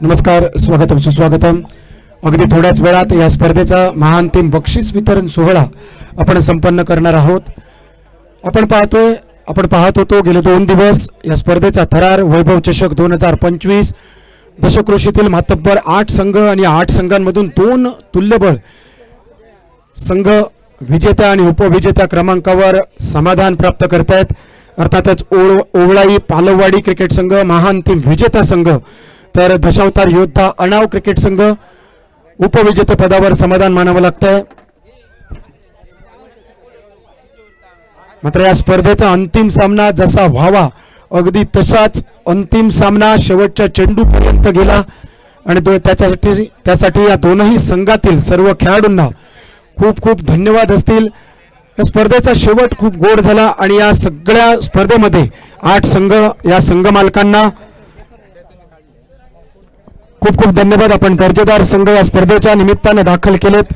नमस्कार स्वागतम. सुस्वागतम अगदी थोड्याच वेळात या स्पर्धेचा महाअंतिम बक्षीस वितरण सोहळा आपण संपन्न करणार आहोत. आपण पाहतोय आपण पाहत होतो गेले दोन दिवस या स्पर्धेचा थरार वैभव चषक दोन हजार पंचवीस दशकृषीतील मातब्बर आठ संघ आणि आठ संघांमधून दोन तुल्यबळ. संघ विजेत्या आणि उपविजेत्या क्रमांकावर समाधान प्राप्त करतायत. अर्थातच ओळ ओवळाई पालववाडी क्रिकेट संघ महाअंतिम विजेता संघ तर दशावतार योद्धा अणाव क्रिकेट संघ उपविजेते पदावर समाधान मानावं लागतंय. मात्र या स्पर्धेचा अंतिम सामना जसा व्हावा अगदी तसाच अंतिम सामना शेवटच्या चेंडूपर्यंत गेला आणि तो त्याच्यासाठी त्यासाठी या दोनही संघातील सर्व खेळाडूंना खूप खूप धन्यवाद असतील. या स्पर्धेचा शेवट खूप गोड झाला आणि या सगळ्या स्पर्धेमध्ये आठ संघ या संघ मालकांना खूप खूप धन्यवाद. आपण दर्जेदार संघ या स्पर्धेच्या निमित्तानं दाखल केलेत.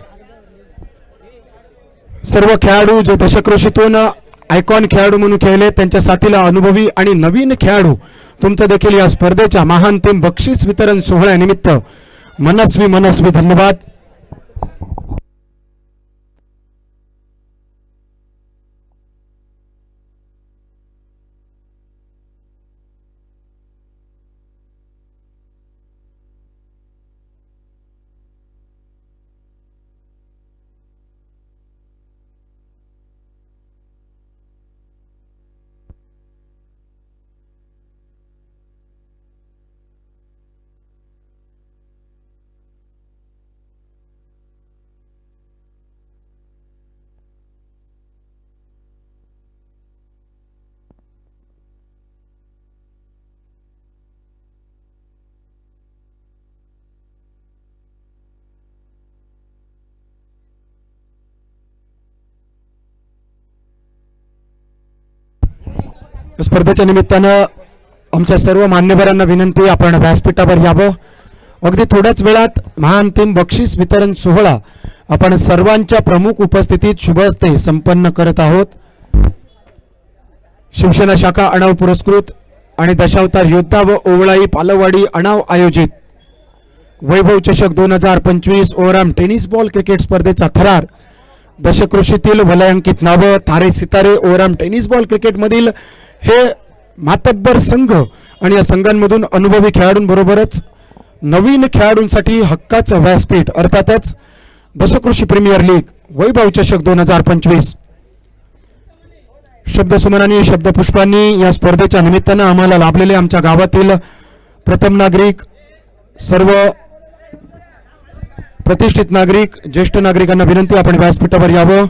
सर्व खेळाडू जे दशकृषीतून आयकॉन खेळाडू म्हणून खेळले त्यांच्या साथीला अनुभवी आणि नवीन खेळाडू तुमचं देखील या स्पर्धेच्या महाअंतिम बक्षीस वितरण सोहळ्यानिमित्त मनस्वी मनस्वी धन्यवाद. स्पर्धेच्या निमित्तानं आमच्या सर्व मान्यवरांना विनंती आपण व्यासपीठावर यावं. अगदी थोड्याच वेळात महाअंतिम बक्षीस वितरण सोहळा आपण सर्वांच्या प्रमुख उपस्थितीत शुभ हस्ते संपन्न करत आहोत. शिवसेना शाखा अणाव पुरस्कृत आणि दशावतार योद्धा व ओवळाई पालवाडी अणाव आयोजित. वैभव चषक दोन हजार पंचवीस ओराम टेनिस बॉल क्रिकेट स्पर्धेचा थरार. दशकृषीतील वलयांकित नावं तारे सितारे ओराम टेनिस बॉल क्रिकेटमधील हे मातब्बर संघ आणि या संघांमधून अनुभवी खेळाडूंबरोबरच नवीन खेळाडूंसाठी हक्काचं व्यासपीठ अर्थातच दशकृषी प्रीमियर लीग वैभव चषक दोन हजार पंचवीस. शब्दसुमनांनी शब्दपुष्पांनी या स्पर्धेच्या निमित्तानं आम्हाला लाभलेले आमच्या गावातील प्रथम नागरिक सर्व प्रतिष्ठित नागरिक ज्येष्ठ नागरिकांना विनंती आपण व्यासपीठावर यावं.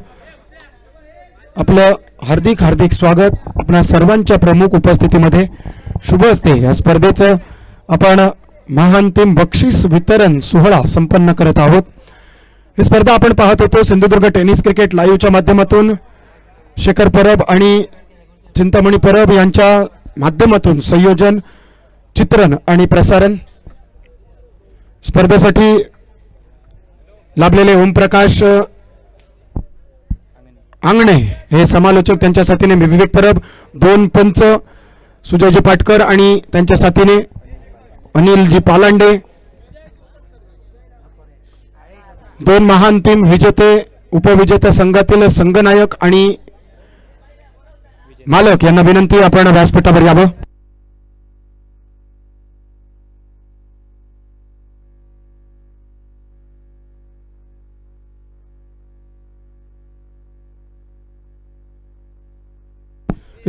आपलं हार्दिक हार्दिक स्वागत आपणा सर्वांच्या प्रमुख उपस्थितीमध्ये. शुभ असते. या स्पर्धेचं आपण महाअंतिम बक्षीस वितरण सोहळा संपन्न करत आहोत. ही स्पर्धा आपण पाहत होतो सिंधुदुर्ग टेनिस क्रिकेट लाईव्हच्या माध्यमातून. शेखर परब आणि चिंतामणी परब यांच्या माध्यमातून संयोजन चित्रण आणि प्रसारण. स्पर्धेसाठी लाभलेले ओमप्रकाश आंगणे हे समालोचक त्यांच्या साथीने विवेक परब दोन पंच सुजयजी पाटकर आणि त्यांच्या साथीने अनिलजी पालांडे दोन महाअंतिम विजेते उपविजेते संघातील संघनायक आणि मालक यांना विनंती आपण व्यासपीठावर यावं.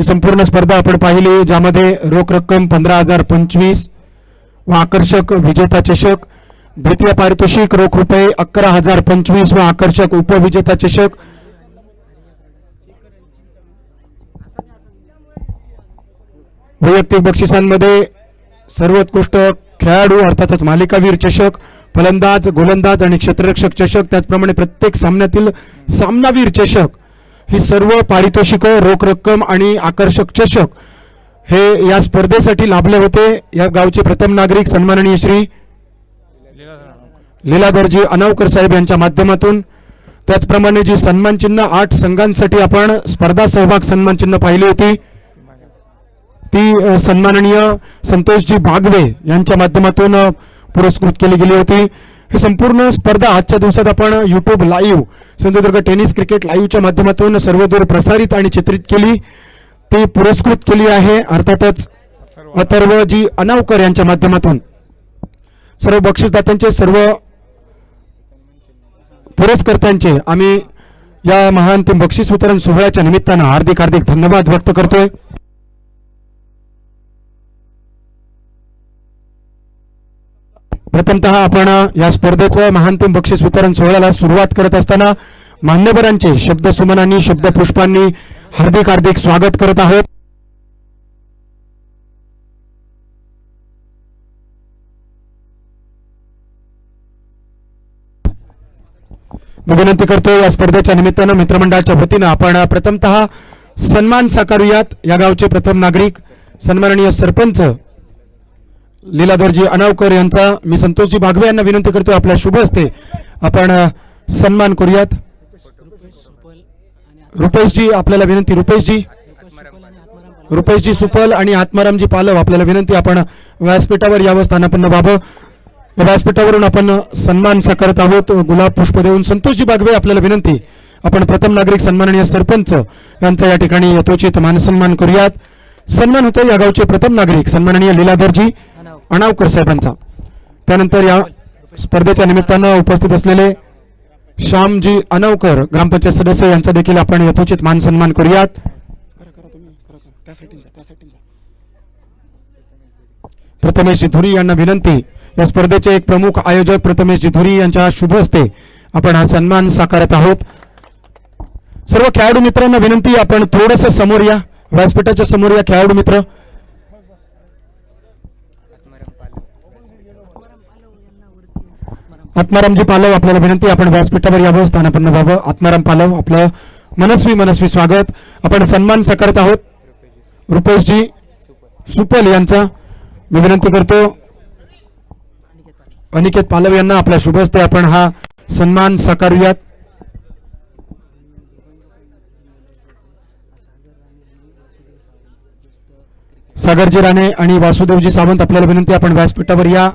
ही संपूर्ण स्पर्धा आपण पाहिली ज्यामध्ये रोख रक्कम पंधरा हजार पंचवीस व आकर्षक विजेता चषक द्वितीय पारितोषिक रोख रुपये अकरा हजार पंचवीस व आकर्षक उपविजेता चषक. वैयक्तिक बक्षिसांमध्ये सर्वोत्कृष्ट खेळाडू अर्थातच मालिकावीर चषक फलंदाज गोलंदाज आणि क्षेत्ररक्षक चषक त्याचप्रमाणे प्रत्येक सामन्यातील सामनावीर चषक. ही सर्व पारितोषिकं रोख रक्कम आणि आकर्षक चषक हे या स्पर्धेसाठी लाभले होते. या गावचे प्रथम नागरिक सन्माननीय श्री लीलाधरजी अनावकर साहेब यांच्या माध्यमातून. त्याचप्रमाणे जी सन्मान चिन्ह आठ संघांसाठी आपण स्पर्धा सहभाग सन्मान चिन्ह पाहिली होती ती सन्माननीय संतोषजी बागवे यांच्या माध्यमातून पुरस्कृत केली गेली होती. ही संपूर्ण स्पर्धा आजच्या दिवसात आपण YouTube live Sindhudurg tennis cricket लाईव्हच्या माध्यमातून सर्वदूर प्रसारित आणि चित्रित केली. ती पुरस्कृत केली आहे अर्थातच अथर्व जी अनावकर यांच्या माध्यमातून. सर्व बक्षीसदात्यांचे सर्व पुरस्कर्त्यांचे आम्ही या महाअंतिम बक्षीस वितरण सोहळ्याच्या निमित्तानं हार्दिक हार्दिक धन्यवाद व्यक्त करतोय. प्रथमतः आपण या स्पर्धेचं महानतम बक्षीस वितरण सोहळ्याला सुरुवात करत असताना मान्यवरांचे शब्द सुमनांनी हार्दिक हार्दिक स्वागत करत आहोत. मी विनंती करतो या स्पर्धेच्या निमित्तानं मित्रमंडळाच्या वतीनं आपण प्रथमतः सन्मान साकारूयात या गावचे प्रथम नागरिक सन्माननीय सरपंच लीलाधरजी अनावकर यांचा मी संतोषजी बागवे यांना विनंती करतो आपल्या शुभ असते आपण सन्मान करूयात. रुपेशजी आपल्याला विनंती रुपेशजी. रुपेशजी सुपल आणि आत्मारामजी पालव आपल्याला विनंती आपण व्यासपीठावर यावं स्थानापन्न व्हावं. व्यासपीठावरून आपण सन्मान साकारत आहोत. गुलाब पुष्प देऊन संतोषजी बागवे आपल्याला विनंती आपण प्रथम नागरिक सन्माननीय सरपंच यांचा या ठिकाणी यथोचित मानसन्मान करूयात. सन्मान होतो या गावचे प्रथम नागरिक सन्माननीय लीलाधरजी. अणावकर साहेबांचा. त्यानंतर या स्पर्धेच्या निमित्तानं उपस्थित असलेले श्यामजी अनवकर ग्रामपंचायत सदस्य यांचा देखील आपण यथोचित मान सन्मान करूयात. प्रथमेश धुरी यांना विनंती या स्पर्धेचे एक प्रमुख आयोजक प्रथमेश धुरी यांच्या शुभ हस्ते आपण हा सन्मान साकारत आहोत. सर्व खेळाडू मित्रांना विनंती आपण थोडस समोर या व्यासपीठाच्या समोर या खेळाडू मित्र आत्मारामजी पालव आपल्याला विनंती आपण व्यासपीठावर यावं स्थानापन्न व्हावं. आत्माराम पालव आपलं मनस्वी मनस्वी स्वागत. आपण सन्मान साकारत आहोत. रुपेशजी सुपल यांचा मी विनंती करतो. अनिकेत पालव यांना आपल्या शुभ हस्ते आपण हा सन्मान साकारूयात. सागरजी राणे आणि वासुदेवजी सावंत आपल्याला विनंती आपण व्यासपीठावर या.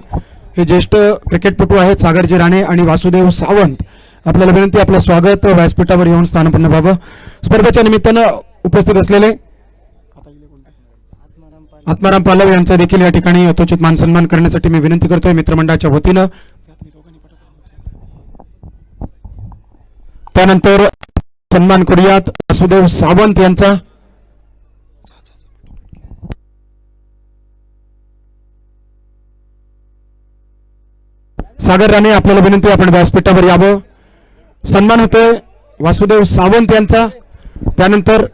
हे ज्येष्ठ क्रिकेटपटू आहेत सागरजी राणे आणि वासुदेव सावंत. आपल्याला विनंती आपलं स्वागत. व्यासपीठावर येऊन स्थानपन्न व्हावं. स्पर्धेच्या निमित्तानं उपस्थित असलेले आत्माराम पालव यांचा देखील या ठिकाणी यथोचित मान सन्मान करण्यासाठी मी विनंती करतोय मित्रमंडळाच्या वतीनं. त्यानंतर सन्मान करूयात वासुदेव सावंत यांचा. सागर राणे आपल्याला विनंती आपण व्यासपीठावर यावं. सन्मान होतोय वासुदेव सावंत यांचा. त्यानंतर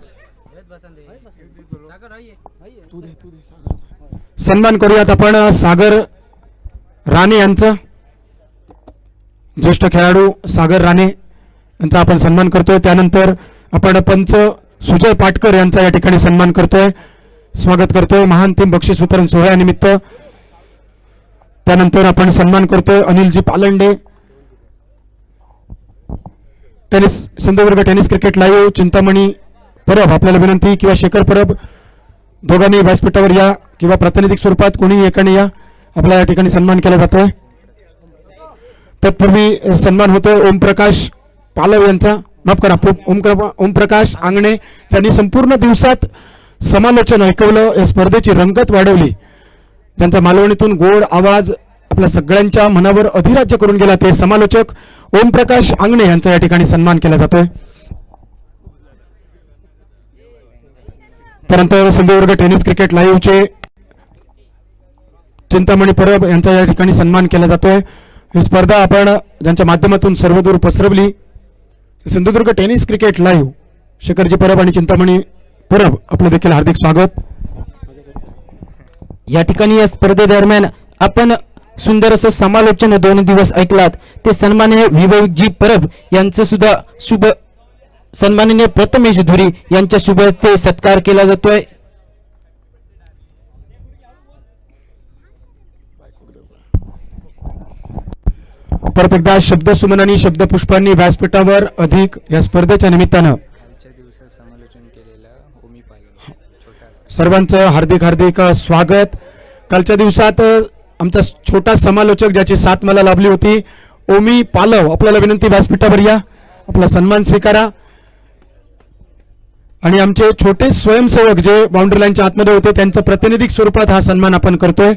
सन्मान करूयात आपण सागर राणे यांचं. ज्येष्ठ खेळाडू सागर राणे यांचा आपण सन्मान करतोय. त्यानंतर आपण पंच सुजय पाटकर यांचा या ठिकाणी सन्मान करतोय. स्वागत करतोय. महाअंतिम बक्षीस वितरण सोहळ्यानिमित्त. त्यानंतर आपण सन्मान करतोय Anil ji Palande. Tennis Sindhudurg tennis cricket live Chintamani Parab आपल्याला विनंती किंवा शेखर परब दोघांनी व्यासपीठावर या किंवा प्रातिनिधिक स्वरूपात कोणी एकाने या आपला या ठिकाणी सन्मान केला जातोय. तत्पूर्वी सन्मान होतोय ओमप्रकाश पालव यांचा. माफ करा ओमक्र- ओमप्रकाश आंगणे त्यांनी संपूर्ण दिवसात समालोचन ऐकवलं या स्पर्धेची रंगत वाढवली. त्यांचा मालवणीतून गोड आवाज आपल्या सगळ्यांच्या मनावर अधिराज्य करून गेला. ते समालोचक ओमप्रकाश आंगणे यांचा या ठिकाणी सन्मान केला जातोय. त्यानंतर सिंधुदुर्ग टेनिस क्रिकेट लाईव्हचे चिंतामणी परब यांचा या ठिकाणी सन्मान केला जातोय. ही स्पर्धा आपण ज्यांच्या माध्यमातून सर्वदूर पसरवली Sindhudurg tennis cricket live Shekhar ji Parab आणि चिंतामणी परब आपलं देखील हार्दिक स्वागत. या ठिकाणी या स्पर्धेदरम्यान आपण सुंदर असं समालोचन दोन दिवस ऐकलात. ते सन्माननीय विवेकजी परब यांचं सुद्धा शुभ सन्माननीय प्रथमेश धुरी यांच्या शुभ हस्ते सत्कार केला जातोय. परत एकदा शब्द आणि शब्द पुष्पांनी व्यासपीठावर अधिक या स्पर्धेच्या निमित्तानं कालच्या दिवसात समालोचन केलेलं ओमी पालव छोटा सर्वांचं हार्दिक हार्दिक स्वागत. कालच्या दिवसात आमचा छोटा समालोचक ज्याची साथ मला लाभली होती ओमी पालव. आपल्याला विनंती व्यासपीठावर या. आपला सन्मान स्वीकारा. आणि आमचे छोटे स्वयंसेवक जे बाउंड्री लाईनच्या आतमध्ये होते त्यांचं प्रतिनिधिक स्वरूपात हा सन्मान आपण करतोय.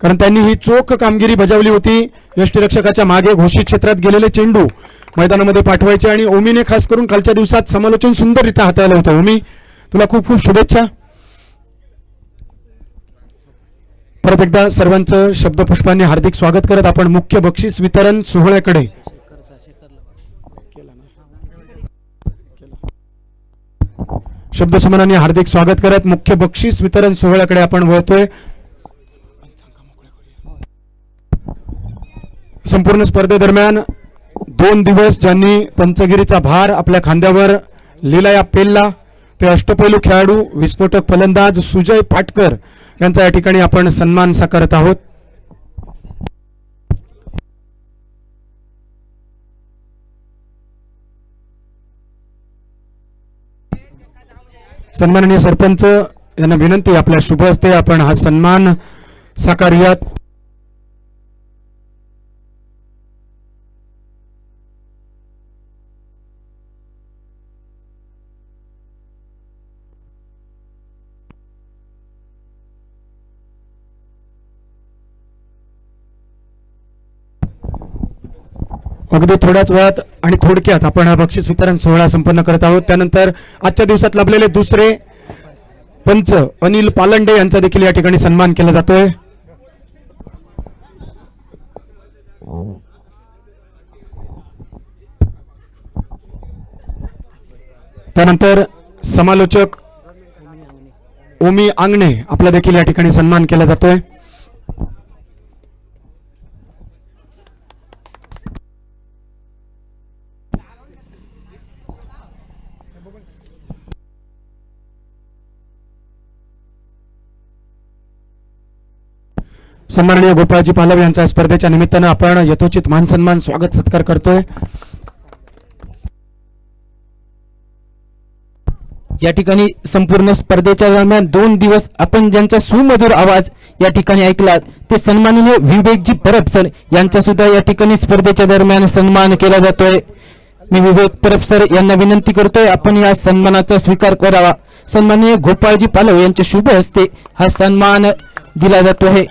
कारण त्यांनी ही चोख कामगिरी बजावली होती. यष्टीरक्षकाच्या मागे घोषित क्षेत्रात गेलेले चेंडू मैदानामध्ये पाठवायचे आणि ओमीने खास करून कालच्या दिवसात समालोचन सुंदररित्या हाताळलं होतं. ओमी तुला खूप खूप शुभेच्छा. परत एकदा सर्वांचं शब्दपुष्पांनी हार्दिक स्वागत करत आपण मुख्य बक्षीस वितरण सोहळ्याकडे. शब्दसुमनाने हार्दिक स्वागत करत मुख्य बक्षीस वितरण सोहळ्याकडे आपण वळतोय. संपूर्ण स्पर्धेदरम्यान दोन दिवस ज्यांनी पंचगिरीचा भार आपल्या खांद्यावर लिलाया पेलला ते अष्टपैलू खेळाडू विस्फोटक फलंदाज सुजय पाटकर यांचा या ठिकाणी आपण सन्मान साकारत आहोत. सन्माननीय सरपंच यांना विनंती आपल्या शुभ हस्ते आपण हा सन्मान साकारूयात अगदी थोड्याच वेळात आणि थोडक्यात आपण हा बक्षीस वितरण सोहळा संपन्न करत आहोत. त्यानंतर आजच्या दिवसात लाभलेले दुसरे पंच अनिल पालंडे यांचा देखील या ठिकाणी सन्मान केला जातोय. त्यानंतर समालोचक ओमी आंगणे आपला देखील या ठिकाणी सन्मान केला जातोय. सन्माननीय गोपाळजी पालव यांच्या स्पर्धेच्या निमित्तानं आपण यथोचित मान सन्मान स्वागत सत्कार करतोय. या ठिकाणी संपूर्ण स्पर्धेच्या दरम्यान दोन दिवस आपण ज्यांचा सुमधुर आवाज या ठिकाणी ऐकला ते सन्माननीय विवेकजी परब सर यांचा सुद्धा या ठिकाणी स्पर्धेच्या दरम्यान सन्मान केला जातोय. मी विवेक परब सर यांना विनंती करतोय आपण या सन्मानाचा स्वीकार करावा. सन्माननीय गोपाळजी पालव यांच्या शुभ हस्ते हा सन्मान दिला जातो आहे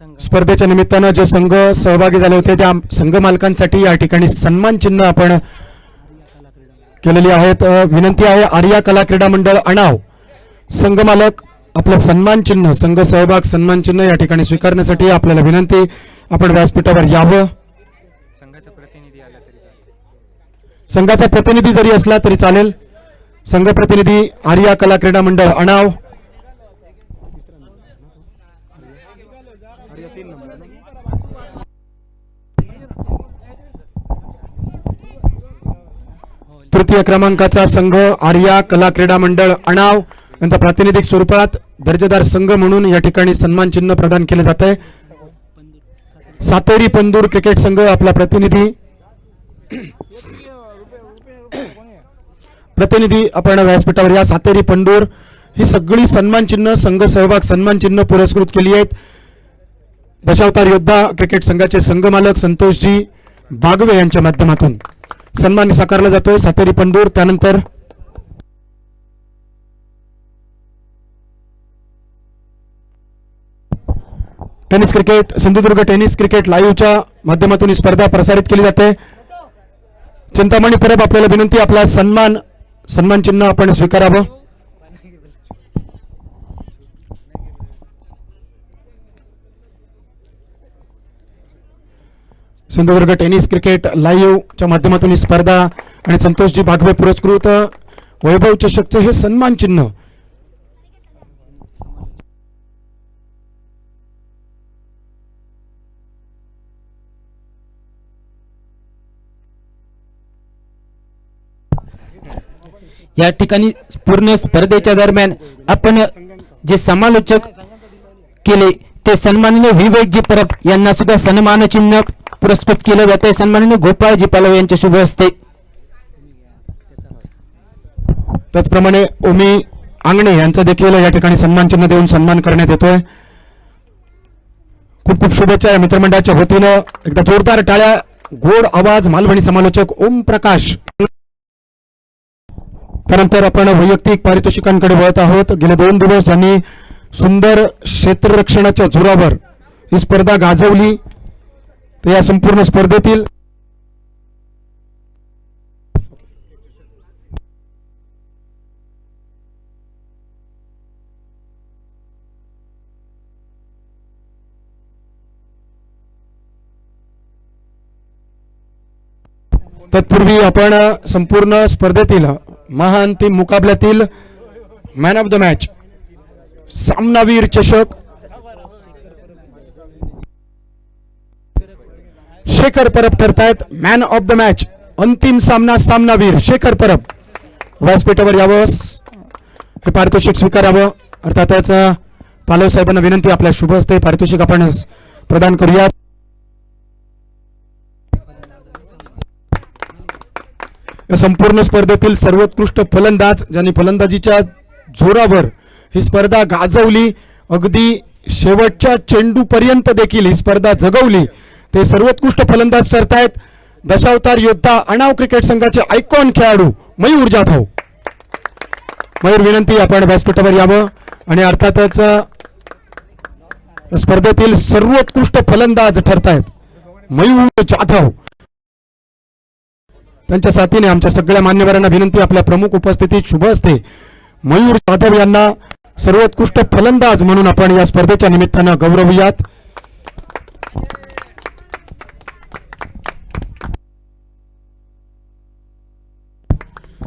स्पर्धेच्या निमित्तानं जे संघ सहभागी झाले होते त्या संघ मालकांसाठी या ठिकाणी सन्मान चिन्ह आपण केलेली आहेत. विनंती आहे आर्या कला क्रीडा मंडळ अणाव संघ मालक आपलं सन्मान चिन्ह संघ सहभाग सन्मान चिन्ह या ठिकाणी स्वीकारण्यासाठी आपल्याला विनंती. आपण व्यासपीठावर यावं. संघाचा प्रतिनिधी आला तरी चालेल. संघाचा प्रतिनिधी जरी असला तरी चालेल. संघ प्रतिनिधी आर्या कला क्रीडा मंडळ अणाव तृतीय क्रमांकाचा संघ आर्या कला क्रीडा मंडळ अणाव. यांचा प्रातिनिधिक स्वरूपात दर्जेदार संघ म्हणून या ठिकाणी सन्मान चिन्ह प्रदान केले जात. आहे सातेरी पंदूर क्रिकेट संघ आपला प्रतिनिधी. प्रतिनिधी अपर्णा व्यासपीठावर या सातेरी पंडूर ही सगळी सन्मान चिन्ह संघ सहभाग सन्मान चिन्ह पुरस्कृत केली आहेत. दशावतार योद्धा क्रिकेट संघाचे संघ मालक संतोषजी बागवे यांच्या माध्यमातून. सन्मान साकारला जातोय. सातेरी पंडूर त्यानंतर tennis cricket Sindhudurg tennis cricket लाईव्हच्या माध्यमातून ही स्पर्धा प्रसारित केली जाते. चिंतामणी परब आपल्याला विनंती आपला सन्मान सन्मान चिन्ह आपण स्वीकारावं. सिंधुदुर्ग टेनिस क्रिकेट लाईव्हच्या माध्यमातून ही स्पर्धा आणि संतोषजी बागवे पुरस्कृत. वैभव चषकचे हे सन्मान चिन्ह. या ठिकाणी पूर्ण स्पर्धेच्या दरम्यान आपण जे समालोचक केले ते सन्माननीय विवेकजी परब यांना सुद्धा सन्मान चिन्ह पुरस्कृत केलं जाते सन्माननीय गोपाळजी पालव यांच्या शुभ हस्ते. त्याचप्रमाणे ओमी आंगणे यांचा देखील या ठिकाणी सन्मान चिन्ह देऊन सन्मान करण्यात येतोय. खूप खूप शुभेच्छा या मित्रमंडळाच्या वतीनं. एकदा जोरदार टाळ्या गोड आवाज मालवणी समालोचक ओम प्रकाश. त्यानंतर आपण वैयक्तिक पारितोषिकांकडे वळत आहोत. गेले दोन दिवस ज्यांनी सुंदर क्षेत्ररक्षणाच्या जोरावर ही स्पर्धा गाजवली. तर या संपूर्ण स्पर्धेतील तत्पूर्वी आपण संपूर्ण स्पर्धेतील महाअंतिम मुकाबल्यातील मॅन ऑफ द मॅच सामनावीर चषक शेखर परब ठरतायत. मॅन ऑफ द मॅच अंतिम सामना सामनावीर शेखर परब. व्यासपीठावर यावं हे पारितोषिक स्वीकारावं. अर्थातच पालव साहेबांना विनंती आपल्या शुभ हस्ते पारितोषिक आपण प्रदान करूया या संपूर्ण स्पर्धेतील सर्वोत्कृष्ट फलंदाज ज्यांनी फलंदाजीच्या जोरावर ही स्पर्धा गाजवली अगदी शेवटच्या चेंडूपर्यंत देखील ही स्पर्धा जगवली. ते सर्वोत्कृष्ट फलंदाज ठरतायत. दशावतार योद्धा अणाव क्रिकेट संघाचे आयकॉन खेळाडू मयूर जाधव. मयूर विनंती आपण व्यासपीठावर यावं. आणि अर्थातच स्पर्धेतील सर्वोत्कृष्ट फलंदाज ठरतायत मयूर जाधव. त्यांच्या साथीने आमच्या सगळ्या मान्यवरांना विनंती आपल्या प्रमुख उपस्थितीत शुभ असते मयूर जाधव यांना सर्वोत्कृष्ट फलंदाज म्हणून आपण या स्पर्धेच्या निमित्तानं गौरवूयात.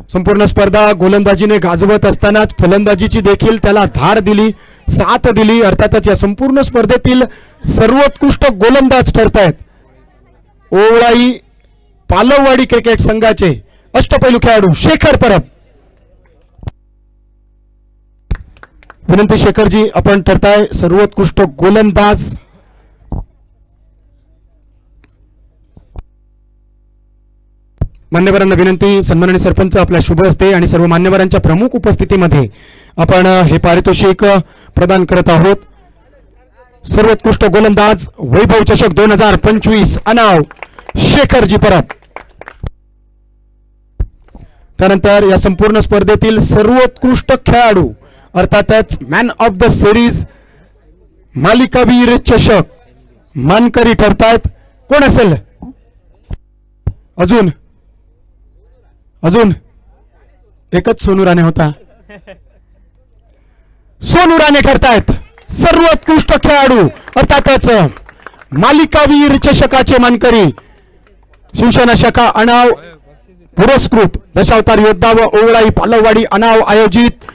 संपूर्ण स्पर्धा गोलंदाजीने गाजवत असतानाच फलंदाजीची देखील त्याला धार दिली साथ दिली. अर्थातच या संपूर्ण स्पर्धेतील सर्वोत्कृष्ट गोलंदाज ठरतायत ओवळाई पालववाडी क्रिकेट संघाचे अष्टपैलू खेळाडू शेखर परब. विनंती शेखरजी आपण ठरताय सर्वोत्कृष्ट गोलंदाज मान्यवरांना विनंती सन्माननीय सरपंच आपल्या शुभ असते आणि सर्व मान्यवरांच्या प्रमुख उपस्थितीमध्ये आपण हे पारितोषिक प्रदान करत आहोत. सर्वोत्कृष्ट गोलंदाज वैभव चषक दोन हजार पंचवीस अनाव शेखरजी परब. त्यानंतर या संपूर्ण स्पर्धेतील सर्वोत्कृष्ट खेळाडू अर्थातच मॅन ऑफ द सिरीज मालिकावीर चषक मानकरी ठरतायत. कोण असेल? अजून अजून एकच सोनू राणे होता. सोनू राणे ठरतायत सर्वोत्कृष्ट खेळाडू अर्थातच मालिकावीर चषकाचे मानकरी शिवसेना शाखा अणाव पुरस्कृत दशावतार योद्धा व ओवळाई पालववाडी अनाव आयोजित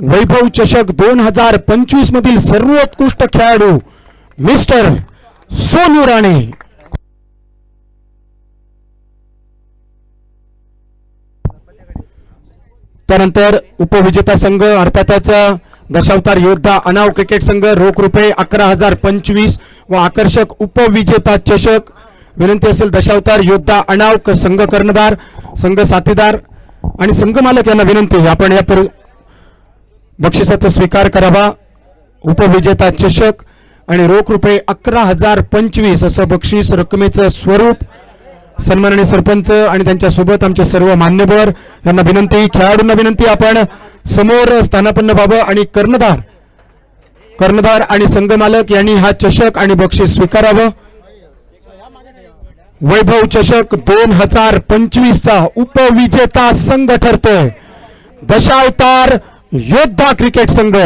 वैभव चषक दोन हजार पंचवीस मधील सर्वोत्कृष्ट खेळाडू मिस्टर सोनू राणे. त्यानंतर उपविजेता संघ अर्थातच दशावतार योद्धा अनाव क्रिकेट संघ रोख रुपये अकरा हजार पंचवीस व आकर्षक उपविजेता चषक. विनंती असेल दशावतार योद्धा अनाव क- संघ कर्णधार संघ साथीदार आणि संघ मालक यांना विनंती आपण या पर- बक्षिसाचा स्वीकार करावा. उपविजेता चषक आणि रोख रुपये अकरा हजार पंचवीस असं बक्षीस रकमेचं स्वरूप सन्माननीय सरपंच आणि त्यांच्यासोबत आमचे सर्व मान्यवर यांना विनंती खेळाडूंना विनंती आपण. समोर स्थानापन्न व्हावं आणि कर्णधार. कर्णधार आणि संघमालक यांनी हा चषक आणि बक्षीस स्वीकारावं. वैभव चषक दोन हजार पंचवीसचा उपविजेता संघ ठरतोय. दशावतार योद्धा क्रिकेट संघ.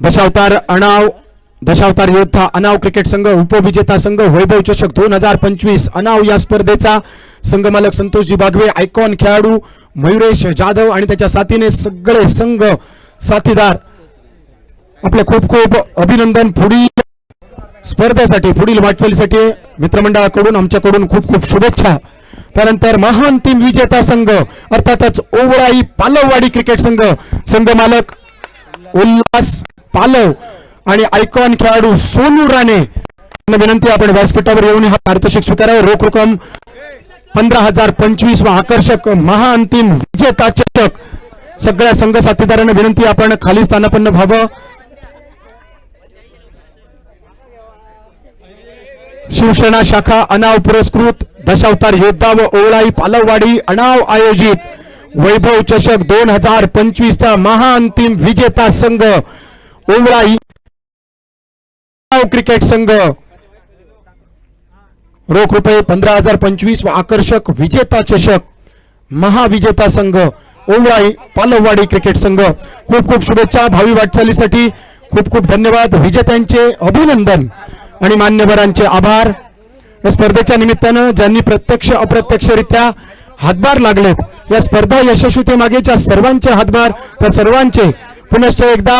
दशावतार अनाव दशावतार योद्धा अनाव क्रिकेट संघ उपविजेता संघ वैभव चषक दोन हजार पंचवीस अनाव या स्पर्धेचा संघमालक संतोषजी बागवे आयकॉन खेळाडू मयुरेश जाधव आणि त्याच्या साथीने सगळे संघ साथीदार. आपले खूप खूप अभिनंदन पुढील स्पर्धेसाठी पुढील वाटचालीसाठी मित्रमंडळाकडून आमच्याकडून खूप खूप शुभेच्छा. त्यानंतर महान टीम विजेता संघ अर्थातच ओवळाई पालववाडी क्रिकेट संघ संघ मालक उल्हास पालव आणि आयकॉन खेळाडू सोनू राणे यांना विनंती आपण व्यासपीठावर येऊन हा पारितोषिक स्वीकारावं. रोख रक्कम पंधरा हजार पंचवीस व आकर्षक महाअंतिम विजेता चषक सगळ्या संघ साथीदारांना विनंती आपण खाली स्थानापन्न व्हावं. शिवसेना शाखा अनाव पुरस्कृत दशावतार योद्धा व ओवळाई पालववाडी अनाव आयोजित. वैभव चषक दोन हजार पंचवीसचा महाअंतिम विजेता संघ. ओवळाई क्रिकेट संघ. रोख रुपये पंधरा हजार पंचवीस व आकर्षक विजेता चषक महाविजेता संघ. ओमराई पालववाडी क्रिकेट संघ. खूप खूप शुभेच्छा भावी वाटचालीसाठी. खूप खूप धन्यवाद. विजेत्यांचे अभिनंदन आणि मान्यवरांचे आभार. या स्पर्धेच्या निमित्तानं ज्यांनी प्रत्यक्ष अप्रत्यक्षरित्या हातभार लागलेत या स्पर्धा यशस्वीतेमागे ज्या सर्वांचे हातभार त्या सर्वांचे पुनश्च एकदा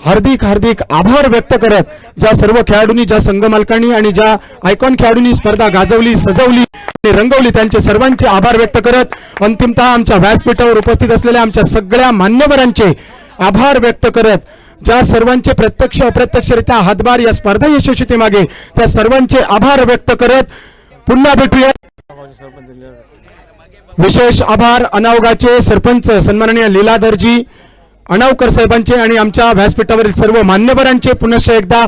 हार्दिक हार्दिक आभार व्यक्त करत ज्या सर्व खेळाडूंनी ज्या संघ मालकांनी आणि ज्या आयकॉन खेळाडूंनी स्पर्धा गाजवली सजवली आणि रंगवली त्यांचे सर्वांचे आभार व्यक्त करत अंतिमतः आमच्या व्यासपीठावर उपस्थित असलेल्या आमच्या सगळ्या मान्यवरांचे आभार व्यक्त करत ज्या सर्वांचे प्रत्यक्ष अप्रत्यक्षरित्या हातभार या स्पर्धा यशस्वीतेमागे त्या सर्वांचे आभार व्यक्त करत पुन्हा भेटूया विशेष आभार अनावगाचे सरपंच सन्माननीय लीलाधरजी अणावकर साहेबांचे आणि आमच्या व्यासपीठावरील सर्व मान्यवरांचे पुनश्च एकदा